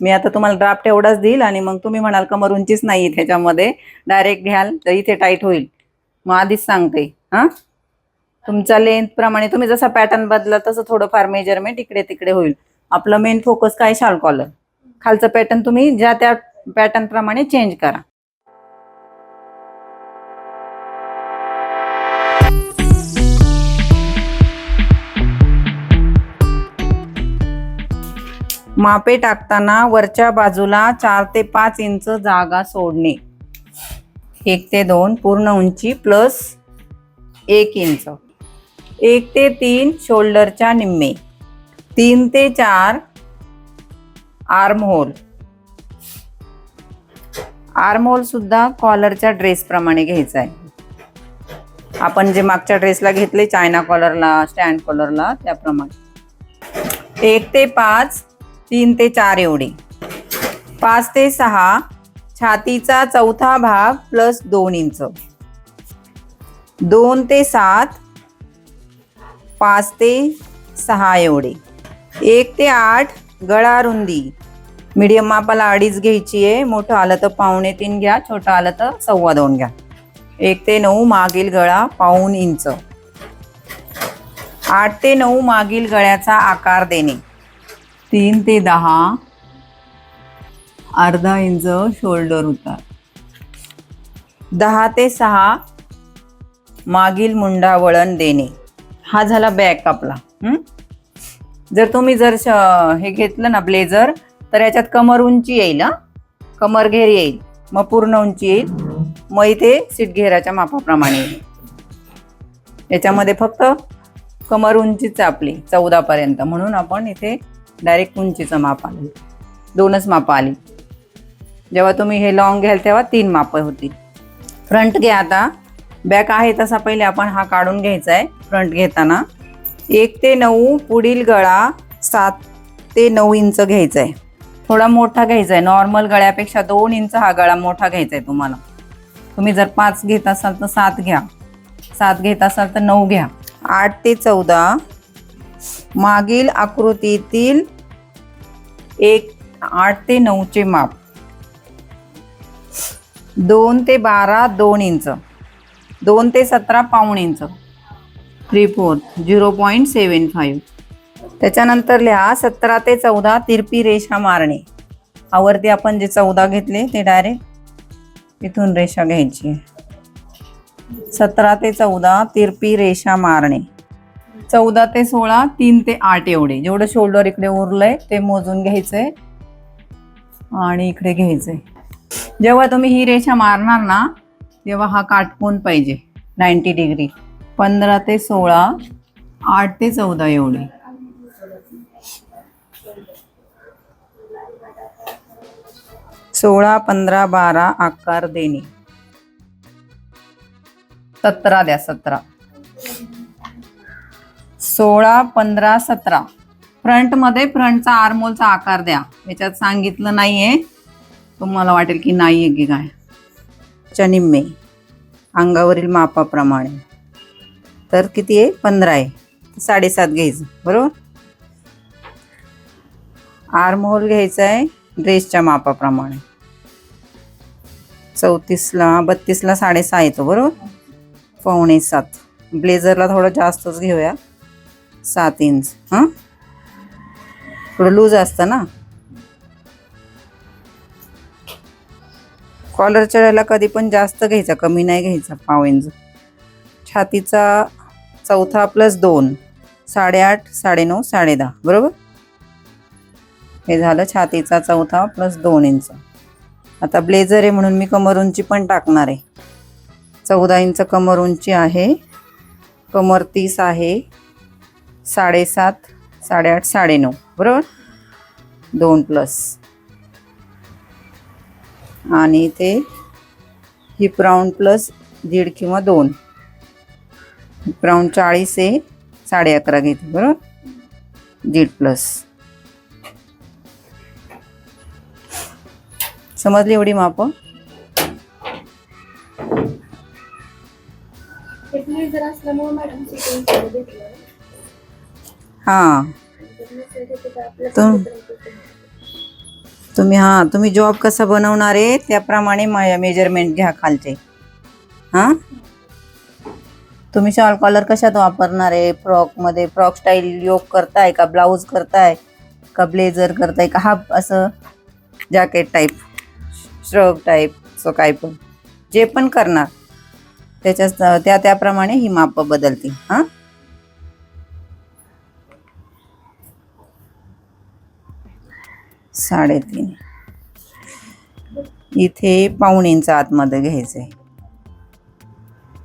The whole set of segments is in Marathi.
मी आता तुम्हाला ड्राफ्ट एवढाच देईल आणि मग तुम्ही म्हणाल कमर उंचीच नाही त्याच्यामध्ये. डायरेक्ट घ्याल तर इथे टाईट होईल. मग आधीच सांगते हा? तुमच्या लेंथ प्रमाणे तुम्ही जसा पॅटर्न बदला तसं थोडंफार मेजरमेंट इकडे तिकडे होईल. आपलं मेन फोकस काय? शाल कॉलर खालचं पॅटर्न तुम्ही ज्या त्या पॅटर्न प्रमाणे चेंज करा. मापे टाकताना वरच्या बाजूला चार ते पाच इंच जागा सोडणे. एक ते दोन पूर्ण उंची प्लस एक इंच. एक ते तीन शोल्डरच्या निम्मे. तीन ते चार आर्म होल. आर्म होल सुद्धा कॉलरच्या ड्रेस प्रमाणे घ्यायचा आहे. आपण जे मागच्या ड्रेसला घेतले चायना कॉलरला स्टँड कॉलरला त्याप्रमाणे. एक ते पाच तीन ते चार एवढे. पाच ते सहा छातीचा चौथा भाग प्लस दोन इंच. दोन ते सात पाच ते सहा एवढे. एक ते आठ गळा रुंदी. मीडियम मापाला अडीच घ्यायची आहे. मोठं आलं तर पावणे तीन घ्या छोटं आलं तर सव्वा दोन घ्या. एक ते नऊ मागील गळा पाऊन इंच. आठ ते नऊ मागील गळ्याचा आकार देणे. तीन ते दहा अर्धा इंच शोल्डर उतार. दहा ते सहा मागील मुंडा वळण देणे. हा झाला बॅक आपला जर तुम्ही जर श- हे घेतलं ना ब्लेझर तर याच्यात कमर उंची येईल हा? कमर घेर येईल मग पूर्ण उंची येईल. मग इथे सीट घेराच्या मापाप्रमाणे येईल. याच्यामध्ये फक्त कमर उंचीच आपली चौदा पर्यंत म्हणून आपण इथे डायरेक्ट उंचीचं माप आलं. दोनच मापं आली. जेव्हा तुम्ही हे लॉंग घ्याल तेव्हा तीन मापं होतील. फ्रंट घ्या आता. बॅक आहे तसा पहिले आपण हा काढून घ्यायचा आहे फ्रंट घेताना. एक ते नऊ पुढील गळा सात ते नऊ इंच घ्यायचा आहे थोडा मोठा घ्यायचा आहे नॉर्मल गळ्यापेक्षा दोन इंच हा गळा मोठा घ्यायचा आहे तुम्हाला. तुम्ही जर पाच घेत असाल तर सात घ्या. सात घेत असाल तर नऊ घ्या. आठ ते चौदा. मागील आकृतीतील एक आठ ते नऊचे माप. दोन ते बारा दोन इंच. दोन ते सतरा पाऊण inch. Three fourth zero point seven five. त्याच्यानंतर लिहा सतरा ते चौदा तिरपी रेषा मारणे. आवर्ती आपण जे चौदा घेतले ते डायरेक्ट तिथून रेषा घ्यायची. सतरा ते चौदा तिरपी रेषा मारणे. चौदा ते सोळा तीन ते आठ एवढे. जेवढं शोल्डर इकडे उरलंय ते मोजून घ्यायचंय आणि इकडे घ्यायचंय जेव्हा तुम्ही ही रेषा मारणार ना तेव्हा हा काटकोन पाहिजे नाईन्टी डिग्री पंधरा ते सोळा आठ ते चौदा एवढे. सोळा पंधरा बारा आकार देणे. सतरा द्या सतरा. सोळा पंधरा सतरा. फ्रंटमध्ये फ्रंटचा आर्मोलचा आकार द्या. याच्यात सांगितलं नाही आहे तुम्हाला वाटेल की नाही आहे की काय. च्या निम्मे अंगावरील मापाप्रमाणे. तर किती आहे? पंधरा आहे. साडेसात घ्यायचं. बरोबर? आरमोल घ्यायचा आहे ड्रेसच्या मापाप्रमाणे. चौतीसला बत्तीसला साडेसहा येतो. बरोबर? पावणे सात. ब्लेझरला थोडं जास्तच घेऊया. सात इंच हां? थोडं लूज असतं ना? कॉलरच्या वेळेला कधी पण जास्त घ्यायचा कमी नाही घ्यायचा पाव इंच छातीचा चौथा प्लस दोन साडेआठ साडेनऊ साडेदहा बरोबर? हे झालं छातीचा चौथा प्लस दोन इंच आता ब्लेझर आहे म्हणून मी कमर उंची पण टाकणार आहे. चौदा इंच कमर उंची आहे. कमर तीस आहे. साडेसात साडेआठ साडेनऊ. बरोबर? दोन प्लस आणि ते हिप राऊंड प्लस दीड किंवा दोन. हिप राऊंड चाळीस आहे साडे अकरा घेते बरोबर? दीड प्लस समजली एवढी माप? जर असल्यामुळे मॅडम हां. तुम- तुम्ही हा तुम्ही जॉब कसा बनवणार आहे त्याप्रमाणे मेजरमेंट घ्या खालचे. हां? तुम्ही शॉल कॉलर कशात वापरणार आहे? फ्रॉकमध्ये फ्रॉक स्टाईल योग करताय का ब्लाऊज करताय का ब्लेझर करताय का? हा असं jacket type shrug type so काय पण. जे पण करणार त्याच्या त्या त्याप्रमाणे ही माप बदलतील. हां? साडेतीन. इथे पाऊण इंच आतमध्ये घ्यायचं आहे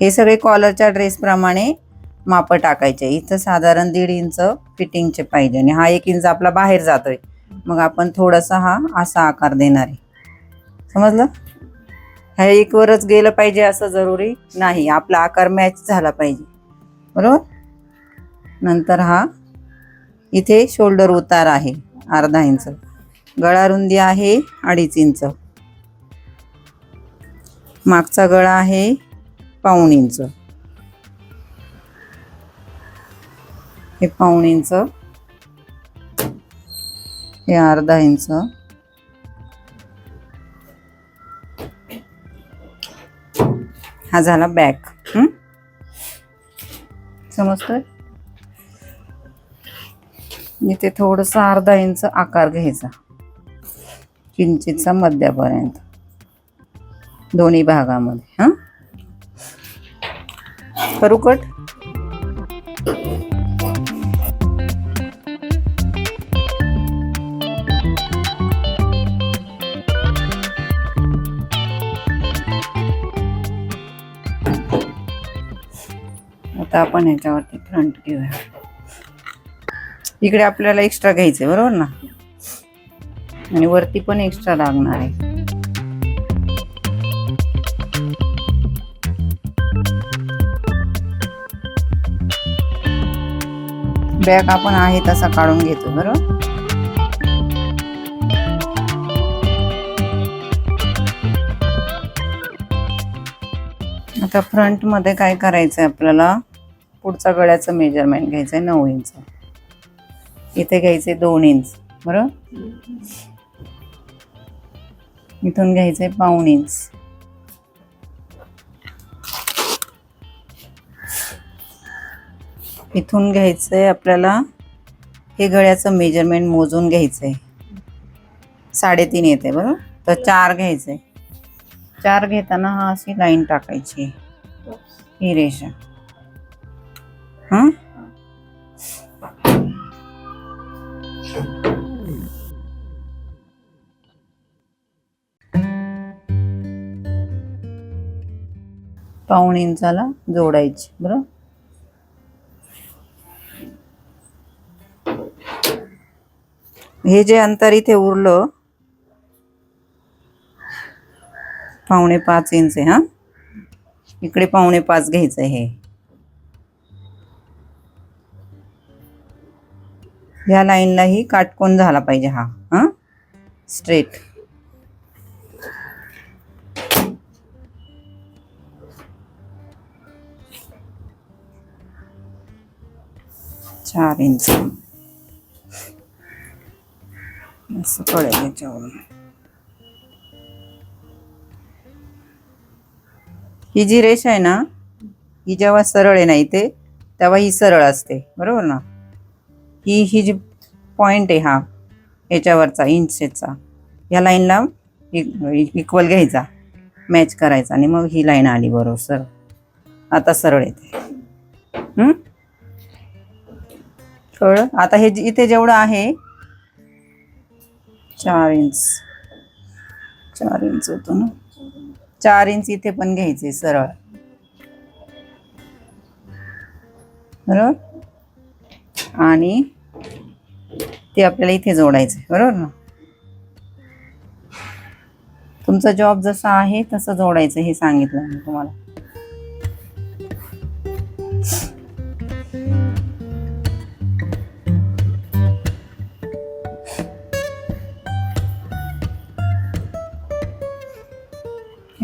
हे सगळे कॉलरच्या ड्रेसप्रमाणे मापं टाकायचे. इथं साधारण दीड इंच फिटिंगचे पाहिजे आणि हा एक इंच आपला बाहेर जातोय. मग आपण थोडासा हा असा आकार देणार आहे. समजलं? ह्या एकवरच गेलं पाहिजे असं जरुरी नाही. आपला आकार मॅच झाला पाहिजे. बरोबर? नंतर हा इथे शोल्डर उतार आहे. अर्धा इंच. गळा रुंदी आहे अडीच इंच. मागचा गळा आहे पाऊण इंच. हे पाऊण इंच. हे अर्धा इंच. हा झाला बॅक. समजतोय? इथे थोडंसं अर्धा इंच आकार घ्यायचा. किंचितचा मध्यापर्यंत दोन्ही भागामध्ये हां? करू कट? आता आपण ह्याच्यावरती फ्रंट घेऊया. इकडे आपल्याला एक्स्ट्रा घ्यायचंय बरोबर ना? आणि वरती पण एक्स्ट्रा लागणार आहे. बॅग आपण आहे तसा काढून घेतो बरोबर? आता फ्रंटमध्ये काय करायचंय आपल्याला? पुढचा गळ्याचं मेजरमेंट घ्यायचंय नऊ इंच इथे घ्यायचे दोन इंच बरोबर? इथून घ्यायचंय पाऊण इंच. इथून घ्यायचंय आपल्याला हे गळ्याचं मेजरमेंट मोजून घ्यायचंय. साडेतीन येते बरोबर? तर चार घ्यायचंय. चार घेताना हा अशी लाईन टाकायची. ही रेषा. हां? पाऊण इंचाला जोडायची बरं? हे जे अंतर इथे उरलं पावणे पाच इंच आहे हा? इकडे पावणे पाच घ्यायचं आहे हे. ह्या लाईनलाही काटकोन झाला पाहिजे हा हा? स्ट्रेट. चार इंच असं कळेल याच्यावरून ही जी रेष आहे ना ही जेव्हा सरळ आहे ना इथे तेव्हा ही सरळ असते. बरोबर ना? ही ही जी पॉइंट आहे हा याच्यावरचा इंचचा या लाईनला इक्वल घ्यायचा. मॅच करायचा. आणि मग ही लाईन आली बरोबर सरळ. आता सरळ येते. थोडं कळलं? आता हे इथे जेवढं आहे चार इंच. चार इंच होतो ना? चार इंच इथे पण घ्यायचे सरळ. बरोबर? आणि ते आपल्याला इथे जोडायचं बरोबर ना? तुमचा जॉब जसा आहे तसं जोडायचं हे सांगितलं मी तुम्हाला.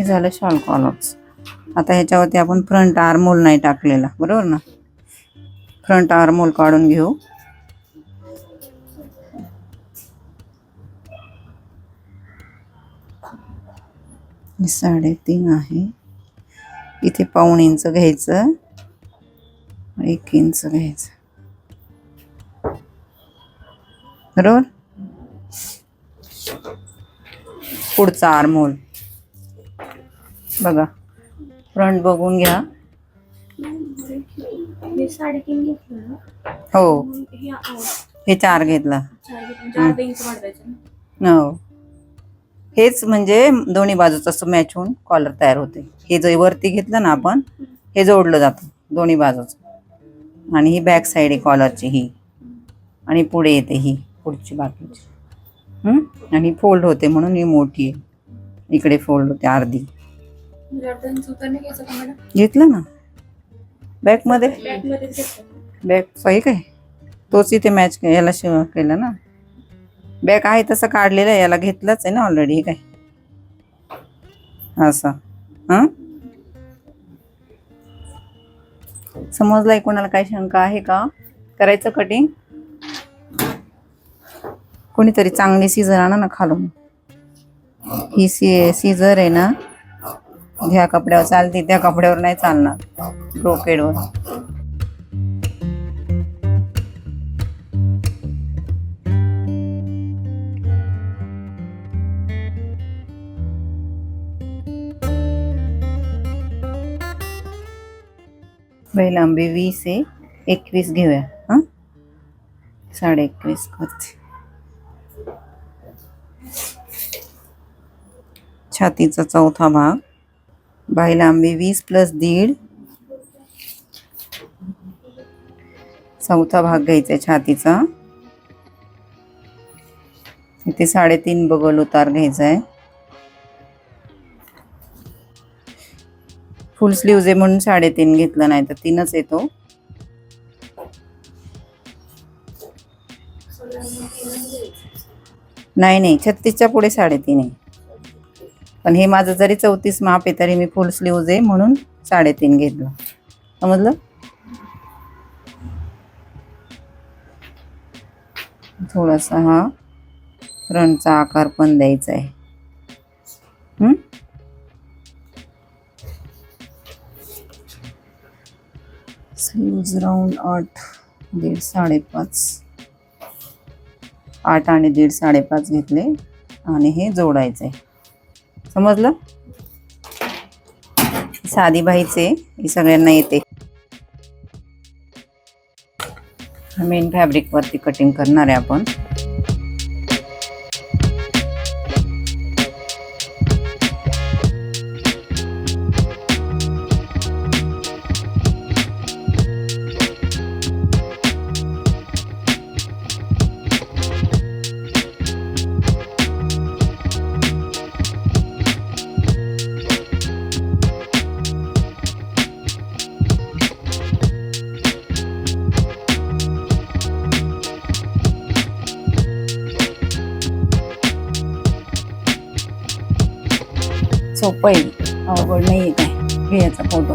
हे झालं शॉल कॉलर्स. आता ह्याच्यावरती आपण फ्रंट आरमोल नाही टाकलेला बरोबर ना? फ्रंट आरमोल काढून घेऊ. साडेतीन आहे. इथे पाऊण इंच घ्यायचं एक इंच घ्यायचं. बरोबर? पुढचा आरमोल बघा. फ्रंट बघून घ्या. हे साडेतीन घेतलं ना? हो. चार घेतला. हो. हेच म्हणजे दोन्ही बाजूचं असं मॅच होऊन कॉलर तयार होते. हे जे वरती घेतलं ना आपण हे जोडलं जातं. दोन्ही बाजूचं. आणि ही बॅक साईड आहे कॉलरची ही. आणि पुढे येते ही पुढची बाकीची? आणि फोल्ड होते म्हणून ही मोठी आहे. इकडे फोल्ड होते अर्धी. घेतलं ना? बॅक घेतलं. बॅक सही काय? तोच इथे मॅच याला शिव केलं ना? बॅक आहे तसं काढलेलं आहे याला घेतलंच आहे ना ऑलरेडी काय? असं. हां? समजलंय कोणाला काही शंका आहे का? करायचं कटिंग कोणीतरी चांगली सीझर आणा ना खालून. ही सी सीझर आहे ना? ह्या कपड्यावर चालते त्या कपड्यावर नाही चालणार. ब्रोकेडवर बैल वीस आहे. एकवीस घेऊया हां? साडे एकवीस करते छातीचा चौथा भाग. बाय लांबी वीस प्लस दीड. चौथा भाग घ्यायचा आहे छातीचा. इथे साडेतीन बगल उतार घ्यायचा आहे. फुल स्लीव्ज आहे म्हणून साडेतीन घेतलं नाही तर तीनच येतो. नाही नाही छत्तीसच्या पुढे साडेतीन आहे. पण हे माझं जरी चौतीस माप आहे तरी मी फुल स्लीव्ज आहे म्हणून साडेतीन घेतलं. समजलं? थोडासा हा फ्रंटचा आकार पण द्यायचा आहे. स्लीव्ज राऊंड आठ दीड साडेपाच. आठ आणि दीड साडेपाच घेतले आणि हे जोडायचं आहे समजलं? साधी बाईचे हे सगळ्यांना येते. मेन फॅब्रिक वरती कटिंग करणार आहे आपण. सोपं आहे अवघड नाही आहे काय घे याचा फोटो